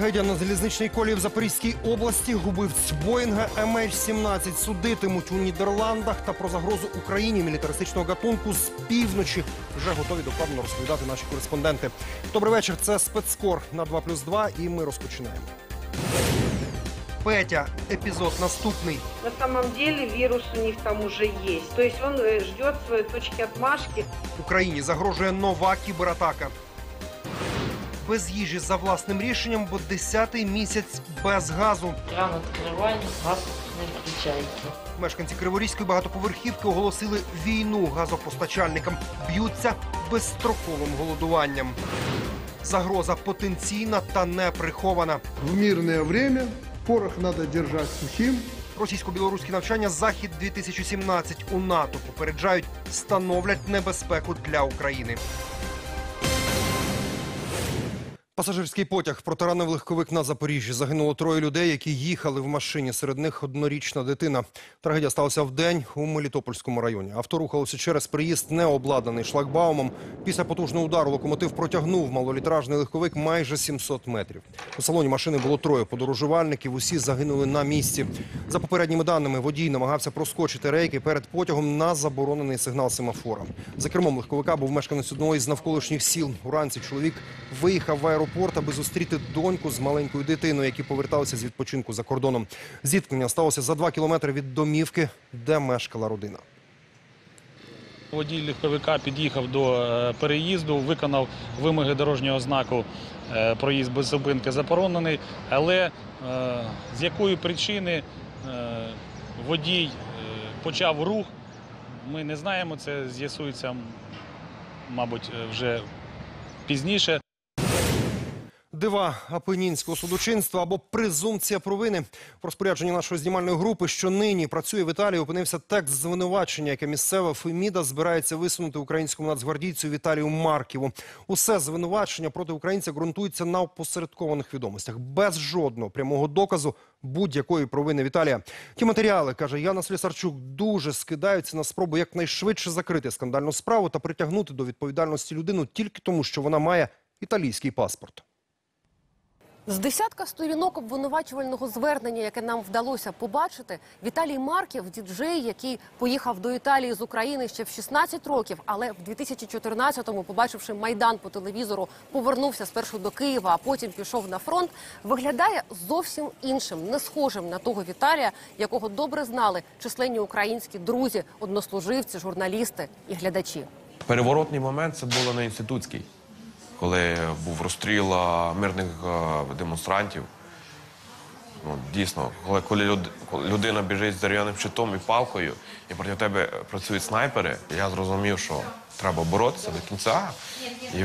трагедія на залізничній колії в Запорізькій області. Губивць Боїнга MH17 судитимуть у Нідерландах та про загрозу Україні мілітаристичного гатунку з півночі. Вже готові докладно розповідати наші кореспонденти. Добрий вечір. Це спецкор на 2 плюс 2 і ми розпочинаємо. Петя, епізод наступний. На самом деле вирус у них там уже есть. То есть он э, ждет своей точки отмашки. Україні загрожує нова кібератака. Без їжі за власним рішенням, бо 10-й місяць без газу. Кран відкриваємо, газ не включається. Мешканці Криворізької багатоповерхівки оголосили війну газопостачальникам. Б'ються безстроковим голодуванням. Загроза потенційна та неприхована. В мирное время порох надо держать сухим. Російсько-білоруські навчання Захід 2017 у НАТО попереджають, становлять небезпеку для України. Пасажирський потяг протаранив легковик на Запоріжжі. Загинуло троє людей, які їхали в машині. Серед них однорічна дитина. Трагедія сталася в день у Мелітопольському районі. Авто рухалося через приїзд, не обладнаний шлагбаумом. Після потужного удару локомотив протягнув малолітражний легковик майже 700 метрів. У салоні машини було троє подорожувальників. Усі загинули на місці. За попередніми даними, водій намагався проскочити рейки перед потягом на заборонений сигнал семафора. За кермом легковика був мешканець одного із навколишніх сіл. Уранці чоловік виїхав в аеропорт, аби зустріти доньку з маленькою дитиною, які поверталися з відпочинку за кордоном. Зіткнення сталося за два кілометри від домівки, де мешкала родина. Водій легковика під'їхав до е, переїзду, виконав вимоги дорожнього знаку е, проїзд без зупинки заборонений, але е, з якої причини водій почав рух, ми не знаємо, це з'ясується, мабуть, вже пізніше. Дива апенінського судочинства або презумпція провини. В розпорядженні нашої знімальної групи, що нині працює в Італії, опинився текст звинувачення, яке місцева Феміда збирається висунути українському нацгвардійцю Віталію Марківу. Усе звинувачення проти українця ґрунтується на опосередкованих відомостях, без жодного прямого доказу будь-якої провини Віталія. Ті матеріали каже Яна Слісарчук, дуже скидаються на спробу якнайшвидше закрити скандальну справу та притягнути до відповідальності людину тільки тому, що вона має італійський паспорт. З десятка сторінок обвинувачувального звернення, яке нам вдалося побачити, Віталій Марків, діджей, який поїхав до Італії з України ще в 16 років, але в 2014-му, побачивши майдан по телевізору, повернувся спершу до Києва, а потім пішов на фронт. Виглядає зовсім іншим, не схожим на того Віталія, якого добре знали численні українські друзі, однослуживці, журналісти і глядачі. Переворотний момент це було на інститутській, коли був розстріл мирних демонстрантів. Ну, дійсно, коли, коли люд- коли людина біжить з дерев'яним щитом і палкою, і проти тебе працюють снайпери, я зрозумів, що треба боротися до кінця. І,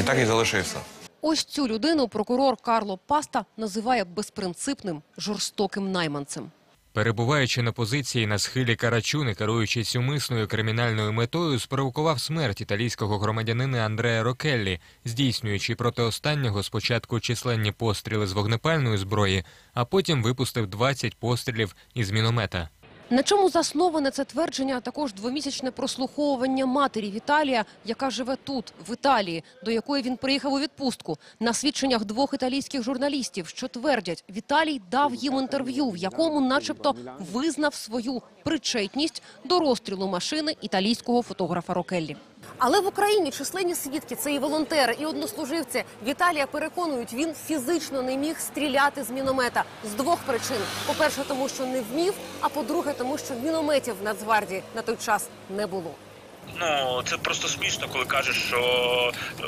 і так і залишився. Ось цю людину прокурор Карло Паста називає безпринципним, жорстоким найманцем. Перебуваючи на позиції на схилі Карачуни, керуючись умисною кримінальною метою, спровокував смерть італійського громадянина Андреа Рокеллі, здійснюючи проти останнього спочатку численні постріли з вогнепальної зброї, а потім випустив 20 пострілів із міномета. На чому засноване це твердження, а також двомісячне прослуховування матері Віталія, яка живе тут, в Італії, до якої він приїхав у відпустку, на свідченнях двох італійських журналістів, що твердять, Віталій дав їм інтерв'ю, в якому, начебто, визнав свою причетність до розстрілу машини італійського фотографа Рокеллі. Але в Україні численні свідки, це і волонтери, і однослуживці. Віталія переконують, він фізично не міг стріляти з міномета. З двох причин: по-перше, тому що не вмів, а по-друге, тому що мінометів в Нацгвардії на той час не було. Ну це просто смішно, коли кажеш, що е,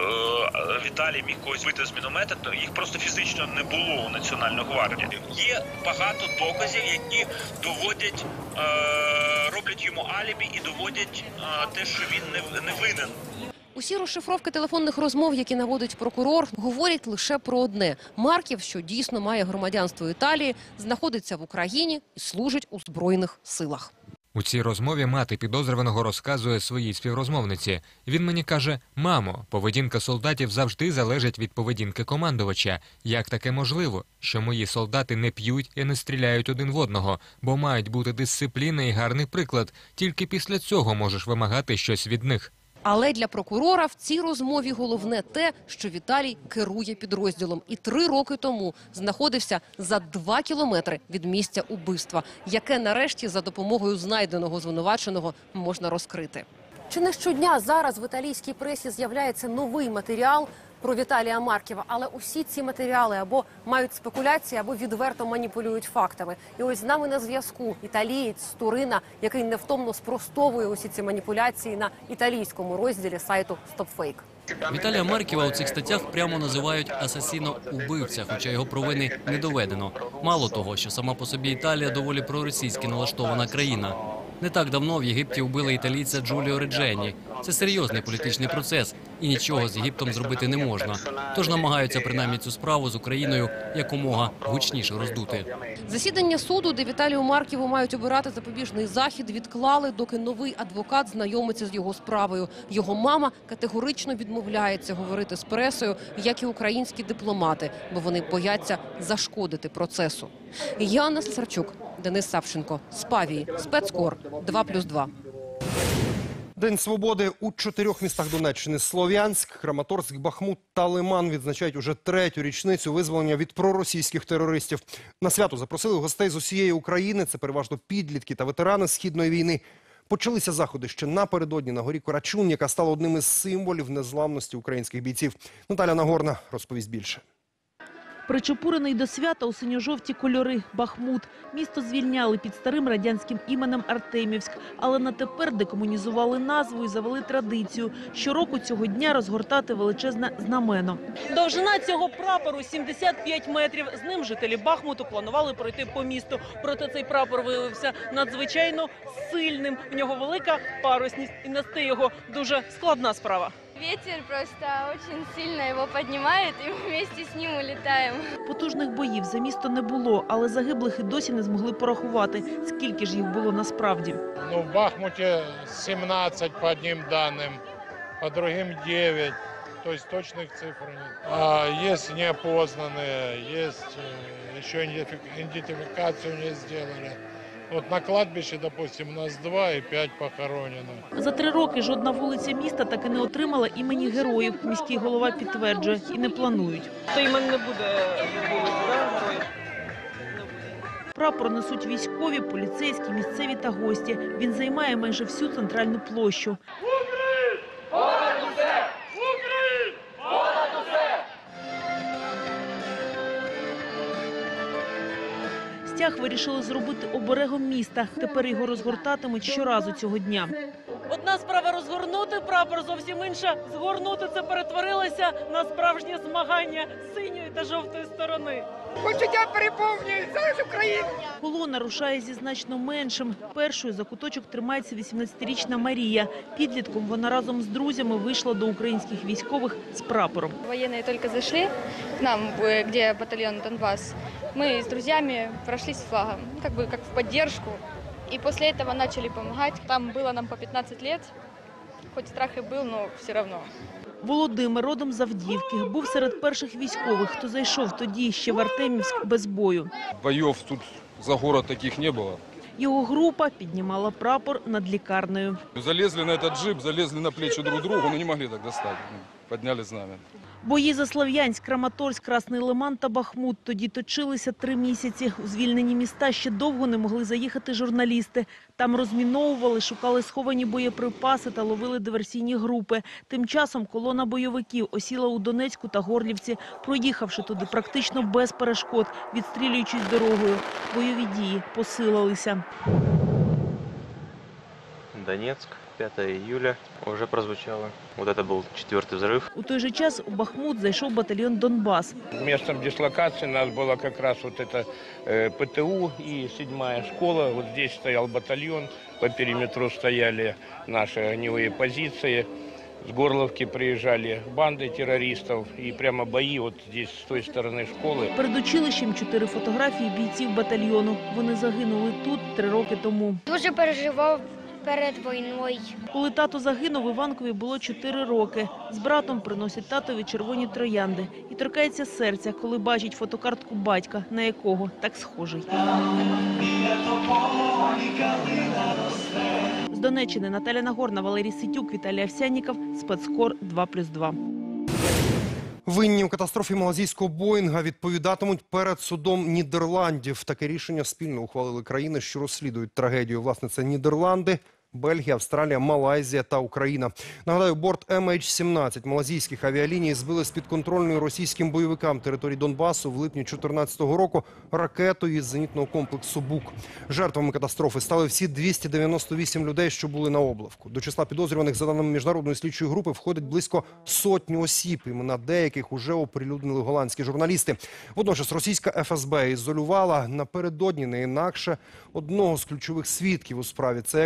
Віталій міг когось вийти з міномета, то їх просто фізично не було у Національної гвардії. Є багато доказів, які доводять, е, роблять йому алібі і доводять е, те, що він не, не винен. Усі розшифровки телефонних розмов, які наводить прокурор, говорять лише про одне: Марків, що дійсно має громадянство Італії, знаходиться в Україні і служить у збройних силах. У цій розмові мати підозрюваного розказує своїй співрозмовниці. Він мені каже: Мамо, поведінка солдатів завжди залежить від поведінки командувача. Як таке можливо, що мої солдати не п'ють і не стріляють один в одного, бо мають бути дисципліна і гарний приклад. Тільки після цього можеш вимагати щось від них. Але для прокурора в цій розмові головне те, що Віталій керує підрозділом і три роки тому знаходився за два кілометри від місця убивства, яке нарешті за допомогою знайденого звинуваченого можна розкрити. Чи не щодня зараз в італійській пресі з'являється новий матеріал про Віталія Марківа, але усі ці матеріали або мають спекуляції, або відверто маніпулюють фактами. І ось з нами на зв'язку італієць Турина, який невтомно спростовує усі ці маніпуляції на італійському розділі сайту StopFake. Віталія Марківа у цих статтях прямо називають асасіно-убивця, хоча його провини не доведено. Мало того, що сама по собі Італія доволі проросійськи налаштована країна. Не так давно в Єгипті вбили італійця Джуліо Реджені. Це серйозний політичний процес, і нічого з Єгиптом зробити не можна. Тож намагаються принаймні цю справу з Україною якомога гучніше роздути. Засідання суду, де Віталію Марківу мають обирати запобіжний захід, відклали, доки новий адвокат знайомиться з його справою. Його мама категорично відмовляється говорити з пресою, як і українські дипломати, бо вони бояться зашкодити процесу. Яна Слесарчук, Денис Савченко, Спавії, спецкор 2+,2. День свободи у чотирьох містах Донеччини: Слов'янськ, Краматорськ, Бахмут та Лиман відзначають уже третю річницю визволення від проросійських терористів. На свято запросили гостей з усієї України. Це переважно підлітки та ветерани східної війни. Почалися заходи ще напередодні на горі Корачун, яка стала одним із символів незламності українських бійців. Наталя Нагорна розповість більше. Причепурений до свята у синьо-жовті кольори Бахмут. Місто звільняли під старим радянським іменем Артемівськ, але на тепер декомунізували назву і завели традицію щороку цього дня розгортати величезне знамено. Довжина цього прапору 75 метрів. З ним жителі Бахмуту планували пройти по місту. Проте цей прапор виявився надзвичайно сильним. В нього велика парусність і нести його дуже складна справа. Ветер просто очень сильно его поднимает, и мы вместе с ним улетаем. Потужних боїв за місто не було, але загиблих і досі не змогли порахувати, скільки ж їх було насправді. Ну, в Бахмуте 17 по одним данным, по другим 9. То есть точных цифр нет. А, есть неопознанные, есть э, еще идентифи- идентификацию не сделали. Вот на кладбищі, допустим, у нас два і п'ять похоронено. За три роки жодна вулиця міста так і не отримала імені героїв. Міський голова підтверджує і не планують. Та імен не буде героїв? Прапор несуть військові, поліцейські, місцеві та гості. Він займає майже всю центральну площу. Стяг вирішили зробити оберегом міста. Тепер його розгортатимуть щоразу цього дня. Одна справа розгорнути прапор, зовсім інша згорнути це перетворилося на справжнє змагання синьої та жовтої сторони. Почуття переповнюють за Україну. Колона рушає зі значно меншим. Першою за куточок тримається 18-річна Марія. Підлітком вона разом з друзями вийшла до українських військових з прапором. Военные только зашли к нам, э, где батальон Донбасс. Мы с друзьями прошлись с флагом, ну, как бы как в поддержку. И после этого начали помогать. Там было нам по 15 лет. Хоть страх и был, но все равно. Володимир родом з Авдіївки. Був серед перших військових, хто зайшов тоді ще в Артемівськ без бою. Бойов тут за город таких не було. Його група піднімала прапор над лікарнею. Залізли на этот джип, залізли на плечі друг другу, але не могли так достати. Підняли знамя. Бої за Слов'янськ, Краматорськ, Красний Лиман та Бахмут тоді точилися три місяці. У звільнені міста ще довго не могли заїхати журналісти. Там розміновували, шукали сховані боєприпаси та ловили диверсійні групи. Тим часом колона бойовиків осіла у Донецьку та Горлівці, проїхавши туди практично без перешкод, відстрілюючись дорогою. Бойові дії посилилися. Донецк, 5 июля уже прозвучало. Вот это был четвертый взрыв. У той же час у Бахмут зайшов батальйон «Донбас». Местом дислокации у нас было как раз вот это э, ПТУ и седьмая школа. Вот здесь стоял батальон, по периметру стояли наши огневые позиции. С Горловки приезжали банды террористов и прямо бои вот здесь с той стороны школы. Перед училищем чотири фотографії бійців батальйону. Вони загинули тут три роки тому. Дуже переживав перед війною. Коли тато загинув, Іванкові було 4 роки. З братом приносять татові червоні троянди. І торкається серця, коли бачить фотокартку батька, на якого так схожий. З Донеччини Наталя Нагорна, Валерій Ситюк, Віталій Овсянніков, Спецкор 2+,2. Винні у катастрофі малазійського Боїнга відповідатимуть перед судом Нідерландів. Таке рішення спільно ухвалили країни, що розслідують трагедію. Власне, це Нідерланди, Бельгія, Австралія, Малайзія та Україна. Нагадаю, борт MH17 малазійських авіаліній збили з підконтрольної російським бойовикам території Донбасу в липні 2014 року ракетою із зенітного комплексу БУК. Жертвами катастрофи стали всі 298 людей, що були на облавку. До числа підозрюваних, за даними міжнародної слідчої групи, входить близько сотні осіб. Імена деяких уже оприлюднили голландські журналісти. Водночас російська ФСБ ізолювала напередодні не інакше одного з ключових свідків у справі. Це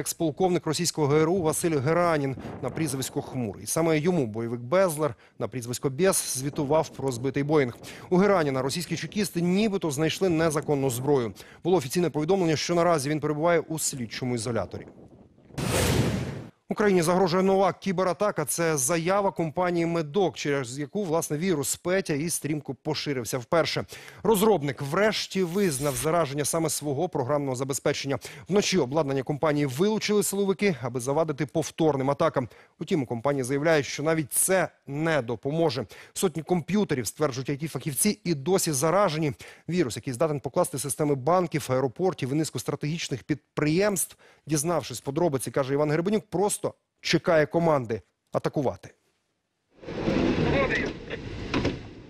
експолковник російського ГРУ Василь Геранін на прізвисько Хмурий. Саме йому бойовик Безлер на прізвисько Бєс звітував про збитий Боїнг. У Гераніна російські чекісти нібито знайшли незаконну зброю. Було офіційне повідомлення, що наразі він перебуває у слідчому ізоляторі. Україні загрожує нова кібератака. Це заява компанії Медок, через яку власне вірус Петя і стрімко поширився вперше. Розробник врешті визнав зараження саме свого програмного забезпечення. Вночі обладнання компанії вилучили силовики, аби завадити повторним атакам. Утім, компанія заявляє, що навіть це не допоможе. Сотні комп'ютерів стверджують it фахівці і досі заражені. Вірус, який здатен покласти системи банків, аеропортів і низку стратегічних підприємств, дізнавшись подробиці, каже Іван Гребенюк, просто чекає команди атакувати.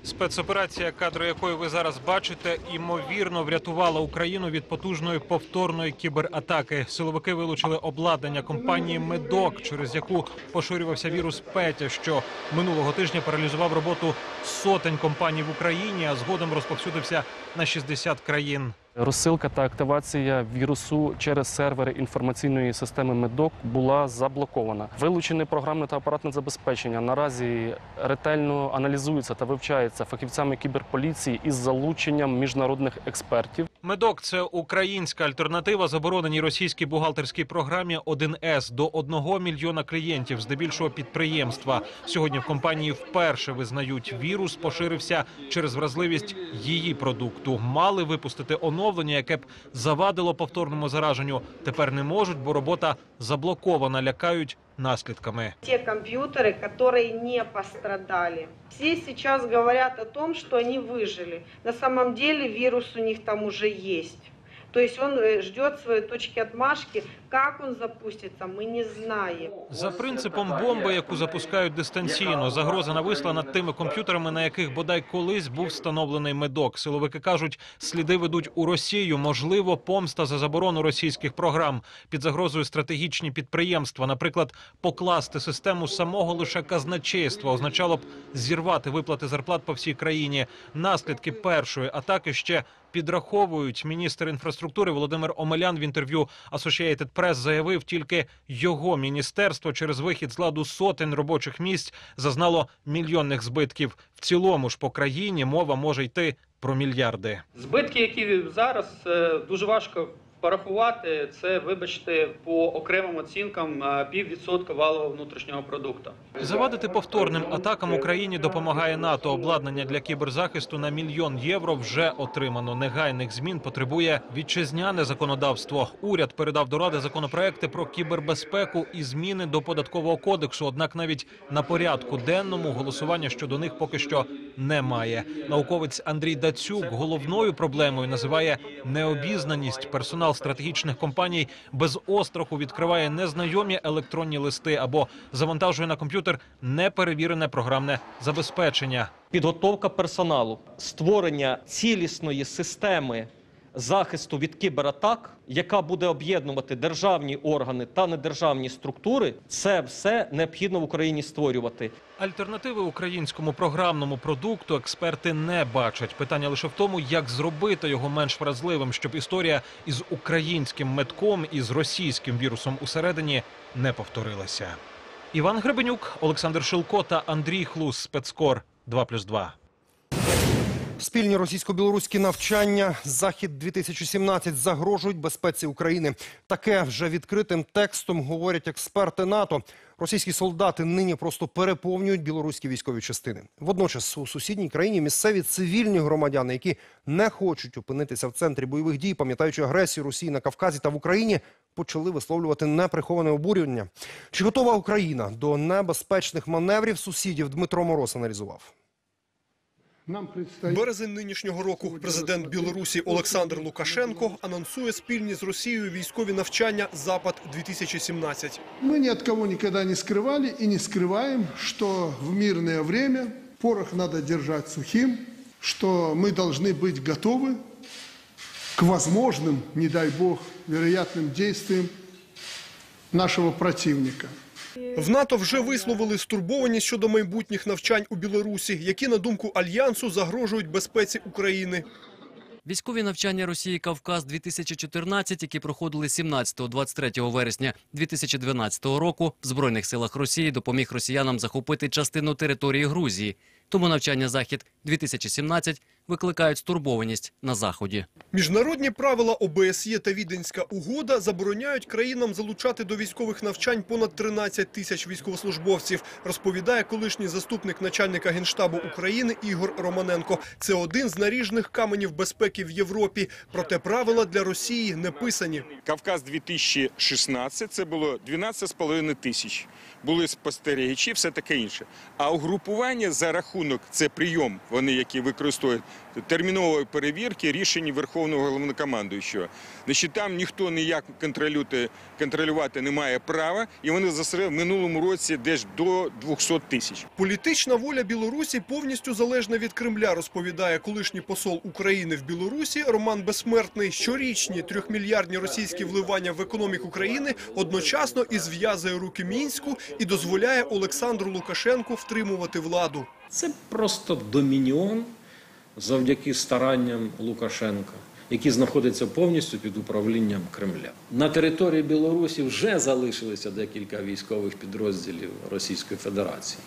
Спецоперація, кадри якої ви зараз бачите, імовірно врятувала Україну від потужної повторної кібератаки. Силовики вилучили обладнання компанії Медок, через яку поширювався вірус Петя, що минулого тижня паралізував роботу сотень компаній в Україні, а згодом розповсюдився на 60 країн. Розсилка та активація вірусу через сервери інформаційної системи Медок була заблокована. Вилучене програмне та апаратне забезпечення наразі ретельно аналізується та вивчається фахівцями кіберполіції із залученням міжнародних експертів. Медок це українська альтернатива забороненій російській бухгалтерській програмі 1С до 1 мільйона клієнтів, здебільшого підприємства. Сьогодні в компанії вперше визнають, вірус поширився через вразливість її продукту. Мали випустити оновлення, яке б завадило повторному зараженню. Тепер не можуть, бо робота заблокована. Лякають наслідками. Те компьютеры, которые не пострадали. Все сейчас говорят о том, что они выжили. На самом деле вирус у них там уже есть. То есть он э, ждет своей точки отмашки. Как он запустится, мы не знаем. За принципом бомби, яку запускають дистанційно, загроза нависла над тими комп'ютерами, на яких бодай колись був встановлений медок. Силовики кажуть, сліди ведуть у Росію. Можливо, помста за заборону російських програм під загрозою стратегічні підприємства. Наприклад, покласти систему самого лише казначейства означало б зірвати виплати зарплат по всій країні. Наслідки першої атаки ще підраховують. Міністр інфраструктури Володимир Омелян в інтерв'ю Associated Press заявив, тільки його міністерство через вихід з ладу сотень робочих місць зазнало мільйонних збитків. В цілому ж по країні мова може йти про мільярди. Збитки, які зараз е, дуже важко порахувати, це, вибачте, по окремим оцінкам е, піввідсотка валового внутрішнього продукту. Завадити повторним атакам Україні допомагає НАТО. Обладнання для кіберзахисту на мільйон євро вже отримано. Негайних змін потребує вітчизняне законодавство. Уряд передав до ради законопроекти про кібербезпеку і зміни до податкового кодексу. Однак навіть на порядку денному голосування щодо них поки що немає. Науковець Андрій Дацюк головною проблемою називає необізнаність. Персонал стратегічних компаній без остраху відкриває незнайомі електронні листи або завантажує на комп'ютер неперевірене програмне забезпечення. Підготовка персоналу, створення цілісної системи захисту від кібератак, яка буде об'єднувати державні органи та недержавні структури, це все необхідно в Україні створювати. Альтернативи українському програмному продукту експерти не бачать. Питання лише в тому, як зробити його менш вразливим, щоб історія із українським метком і з російським вірусом усередині не повторилася. Іван Гребенюк, Олександр Шилко та Андрій Хлус. Спецкор 2+,2. Спільні російсько-білоруські навчання «Захід-2017» загрожують безпеці України. Таке вже відкритим текстом говорять експерти НАТО. Російські солдати нині просто переповнюють білоруські військові частини. Водночас у сусідній країні місцеві цивільні громадяни, які не хочуть опинитися в центрі бойових дій, пам'ятаючи агресію Росії на Кавказі та в Україні, почали висловлювати неприховане обурювання. Чи готова Україна до небезпечних маневрів сусідів? Дмитро Мороз аналізував. Нам предстоит... Березень нинішнього року президент Білорусі Олександр Лукашенко анонсує спільні з Росією військові навчання Запад-2017. Мы ни от кого никогда не скрывали и не скрываем, что в мирное время порох надо держать сухим, что мы должны быть готовы к возможным, не дай бог, вероятным действиям нашего противника. В НАТО вже висловили стурбованість щодо майбутніх навчань у Білорусі, які, на думку альянсу, загрожують безпеці України. Військові навчання Росії Кавказ 2014, які проходили 17-23 вересня 2012 року, в збройних силах Росії допоміг росіянам захопити частину території Грузії. Тому навчання Захід 2017 викликають стурбованість на заході. Міжнародні правила ОБСЄ та Віденська угода забороняють країнам залучати до військових навчань понад 13 тисяч військовослужбовців, розповідає колишній заступник начальника Генштабу України Ігор Романенко. Це один з наріжних каменів безпеки в Європі. Проте правила для Росії не писані. Кавказ 2016 це було 12,5 тисяч. Були спостерігачі, все таке інше. А угрупування за рахунок це прийом, вони які використовують термінової перевірки рішень Верховного головнокомандуючого. Значить, там ніхто ніяк контролювати, не має права, і вони засеред в минулому році десь до 200 тисяч. Політична воля Білорусі повністю залежна від Кремля, розповідає колишній посол України в Білорусі Роман Безсмертний. Щорічні трьохмільярдні російські вливання в економіку країни одночасно і зв'язує руки мінську і дозволяє Олександру Лукашенку втримувати владу. Це просто домініон завдяки старанням Лукашенка, який знаходиться повністю під управлінням Кремля. На території Білорусі вже залишилися декілька військових підрозділів Російської Федерації.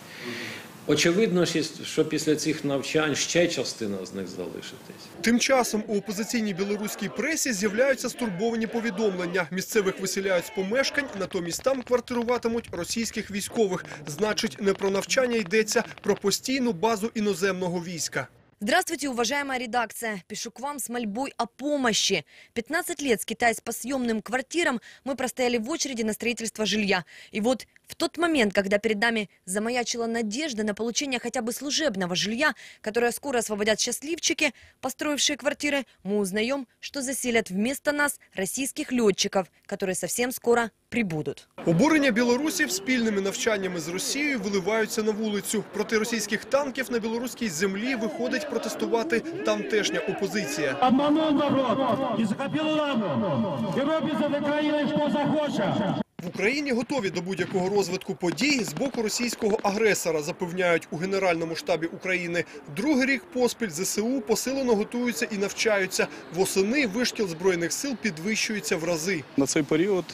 Очевидно, що після цих навчань ще частина з них залишитись. Тим часом у опозиційній білоруській пресі з'являються стурбовані повідомлення. Місцевих виселяють з помешкань, натомість там квартируватимуть російських військових. Значить, не про навчання йдеться, про постійну базу іноземного війська. Здравствуйте, уважаемая редакция. Пишу к вам с мольбой о помощи. 15 лет скитаясь по съемным квартирам, мы простояли в очереди на строительство жилья. И вот в тот момент, когда перед нами замаячила надежда на получение хотя бы служебного жилья, которое скоро освободят счастливчики, построившие квартиры, мы узнаем, что заселят вместо нас российских летчиков, которые совсем скоро прибудут. Обурення білорусів спільними навчаннями з Росією виливаються на вулицю. Проти російських танків на білоруській землі виходить протестувати тамтешня опозиція. Обманул народ и захопил ладу. И робит за Украиной, что захочет. В Україні готові до будь-якого розвитку подій з боку російського агресора, запевняють у Генеральному штабі України. Другий рік поспіль ЗСУ посилено готуються і навчаються. Восени вишкіл збройних сил підвищується в рази. На цей період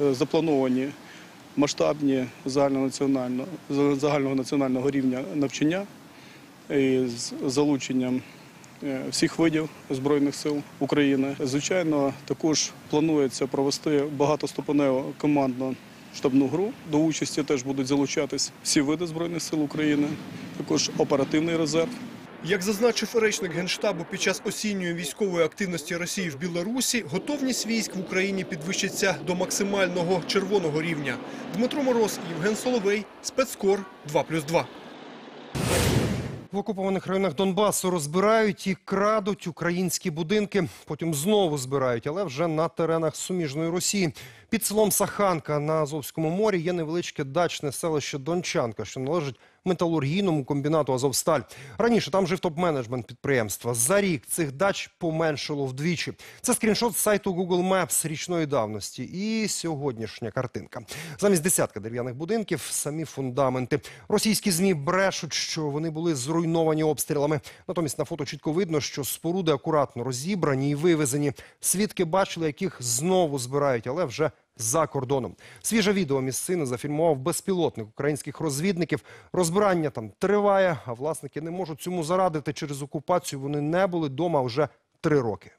е, заплановані масштабні загальнонаціонального, загального національного рівня навчання із залученням е, всіх видів Збройних сил України. Звичайно, також планується провести багатоступеневу командну штабну гру. До участі теж будуть залучатись всі види Збройних сил України, також оперативний резерв. Як зазначив речник Генштабу під час осінньої військової активності Росії в Білорусі, готовність військ в Україні підвищиться до максимального червоного рівня. Дмитро Мороз, Євген Соловей, спецкор 2+,2. В окупованих районах Донбасу розбирають і крадуть українські будинки. Потім знову збирають, але вже на теренах суміжної Росії. Під селом Саханка на Азовському морі є невеличке дачне селище Дончанка, що належить металургійному комбінату Азовсталь. Раніше там жив топ-менеджмент підприємства. За рік цих дач поменшило вдвічі. Це скріншот з сайту Google Maps річної давності. І сьогоднішня картинка. Замість десятка дерев'яних будинків самі фундаменти. Російські змі брешуть, що вони були зруйновані обстрілами. Натомість на фото чітко видно, що споруди акуратно розібрані і вивезені. Свідки бачили, яких знову збирають, але вже за кордоном. Свіже відео місцини зафільмував безпілотник українських розвідників. Розбирання там триває, а власники не можуть цьому зарадити. Через окупацію вони не були вдома вже три роки.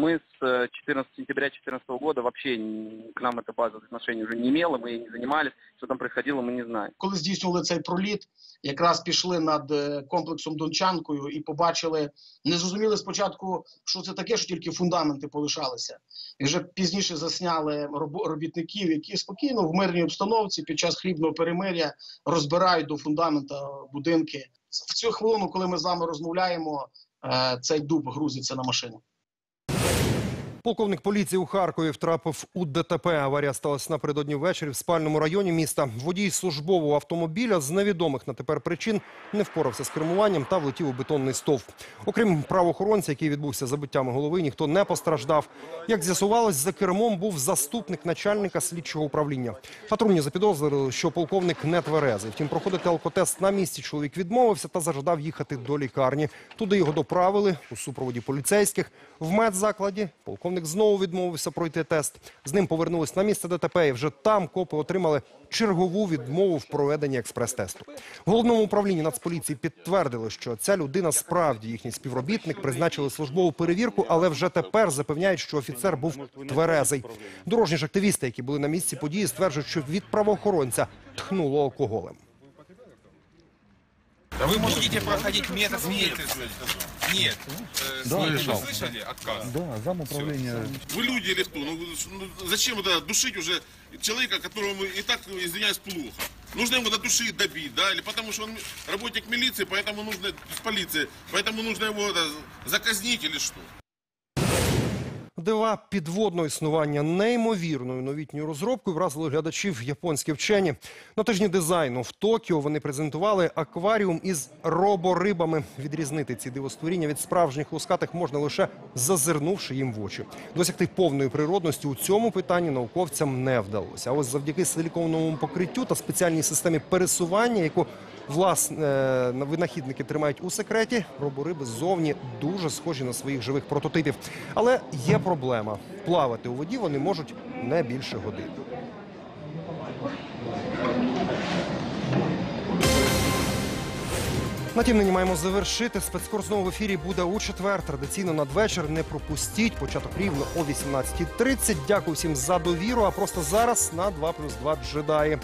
Мы с э, 14 сентября 2014 года вообще н- к нам эта база отношений уже не имела, мы ей не занимались. Что там происходило, мы не знаем. коли здійснювали цей проліт, якраз пішли над е, комплексом Дончанкою і побачили, не зрозуміли спочатку, що це таке, що тільки фундаменти полишалися. І вже пізніше засняли робо- робітників, які спокійно в мирній обстановці під час хлібного перемиря розбирають до фундамента будинки. В цю хвилину, коли ми з вами розмовляємо, е, цей дуб грузиться на машину. Полковник поліції у Харкові втрапив у ДТП. Аварія сталася напередодні ввечері в спальному районі міста. Водій службового автомобіля з невідомих на тепер причин не впорався з кермуванням та влетів у бетонний стовп. Окрім правоохоронця, який відбувся забиттями голови, ніхто не постраждав. Як з'ясувалось, за кермом був заступник начальника слідчого управління. Патрульні запідозрили, що полковник не тверезий. Втім, проходити алкотест на місці чоловік відмовився та зажадав їхати до лікарні. Туди його доправили у супроводі поліцейських. В медзакладі полковник знову відмовився пройти тест. З ним повернулись на місце ДТП і вже там копи отримали чергову відмову в проведенні експрес-тесту. В головному управлінні Нацполіції підтвердили, що ця людина справді їхній співробітник призначили службову перевірку, але вже тепер запевняють, що офіцер був тверезий. Дорожні ж активісти, які були на місці події, стверджують, що від правоохоронця тхнуло алкоголем. Да вы будете проходить медосмотр. Нет. Э, Да, вы слышал. слышали отказ? Да, зам управления. Вы люди или кто? Ну, ну, зачем это душить уже человека, которому и так, извиняюсь, плохо? Нужно его додушить, добить, да? Или потому что он работник милиции, поэтому нужно, с полиции, поэтому нужно его это, заказнить или что? Дива підводного існування неймовірною новітньою розробкою вразили глядачів японські вчені. На тижні дизайну в Токіо вони презентували акваріум із роборибами. Відрізнити ці дивостворіння від справжніх лускатих можна лише зазирнувши їм в очі. Досягти повної природності у цьому питанні науковцям не вдалося. А ось завдяки силіконовому покриттю та спеціальній системі пересування, яку власне винахідники тримають у секреті, робориби ззовні дуже схожі на своїх живих прототипів. Але є проблема: плавати у воді вони можуть не більше години. На тім нині маємо завершити. Спецкор знову в ефірі буде у четвер. Традиційно надвечір. Не пропустіть. Початок рівно о 18.30. Дякую всім за довіру. А просто зараз на 2 плюс 2 джедаї.